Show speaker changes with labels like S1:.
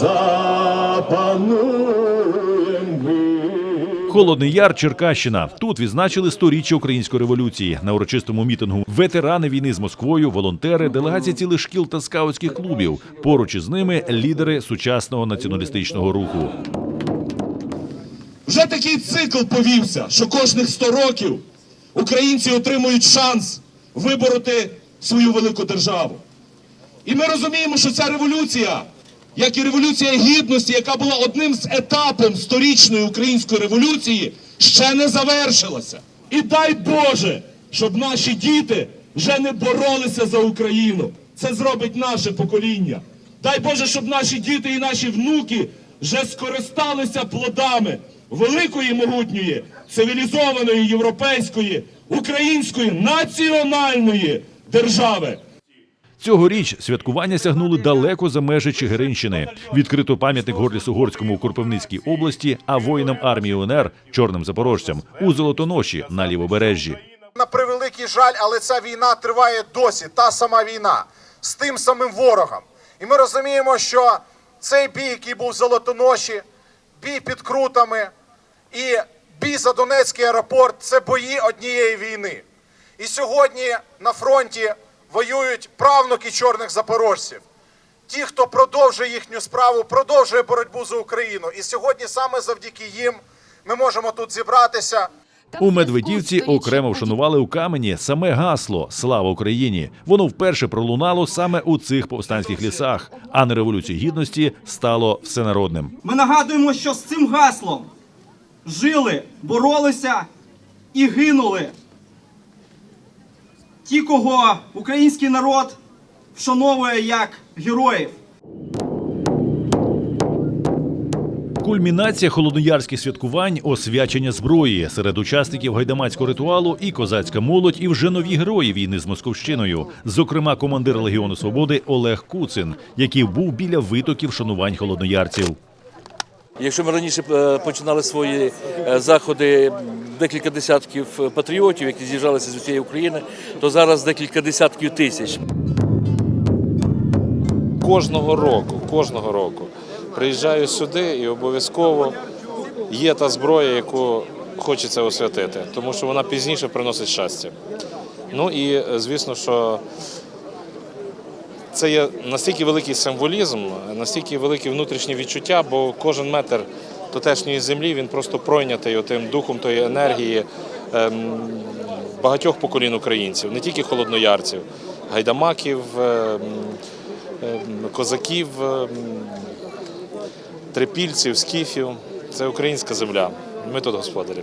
S1: запануєм ми.
S2: Холодний Яр, Черкащина. Тут відзначили сторіччя української революції. На урочистому мітингу ветерани війни з Москвою, волонтери, делегації цілих шкіл та скаутських клубів. Поруч із ними лідери сучасного націоналістичного руху.
S1: Вже такий цикл повівся, що кожних 100 років українці отримують шанс вибороти свою велику державу. І ми розуміємо, що ця революція, як і революція гідності, яка була одним з етапом сторічної української революції, ще не завершилася. І дай Боже, щоб наші діти вже не боролися за Україну. Це зробить наше покоління. Дай Боже, щоб наші діти і наші внуки вже скористалися плодами великої могутньої, цивілізованої, європейської, української національної держави.
S2: Цьогоріч святкування сягнули далеко за межі Чигиринщини. Відкрито пам'ятник Горлісугорському у Кропивницькій області, а воїнам армії УНР, чорним запорожцям, у Золотоноші на лівобережжі.
S3: На превеликий жаль, але ця війна триває досі, та сама війна з тим самим ворогом. І ми розуміємо, що цей бій, який був в Золотоноші, бій під крутами і бій за Донецький аеропорт це бої однієї війни. І сьогодні на фронті воюють правнуки чорних запорожців. Ті, хто продовжує їхню справу, продовжує боротьбу за Україну. І сьогодні саме завдяки їм ми можемо тут зібратися.
S2: У Медведівці окремо вшанували у камені саме гасло Слава Україні. Воно вперше пролунало саме у цих повстанських лісах, а на революції гідності стало всенародним.
S4: Ми нагадуємо, що з цим гаслом жили, боролися і гинули. Ті, кого український народ вшановує як героїв.
S2: Кульмінація холодноярських святкувань освячення зброї серед учасників гайдамацького ритуалу і козацька молодь, і вже нові герої війни з Московщиною. Зокрема, командир Легіону Свободи Олег Куцин, який був біля витоків шанувань холодноярців.
S5: Якщо ми раніше е, починали свої е, заходи декілька десятків е, патріотів, які з'їжджалися з усієї України, то зараз декілька десятків тисяч.
S6: кожного року, кожного року приїжджаю сюди і обов'язково є та зброя, яку хочеться освятити, тому що вона пізніше приносить щастя. Ну і е, звісно, що це є настільки великий символізм, настільки великі внутрішні відчуття, бо кожен метр тутешньої землі він просто пройнятий тим духом тої енергії ем, багатьох поколінь українців, не тільки холодноярців, гайдамаків, ем, ем, козаків, трипільців, скіфів. Це українська земля. Ми тут господарі.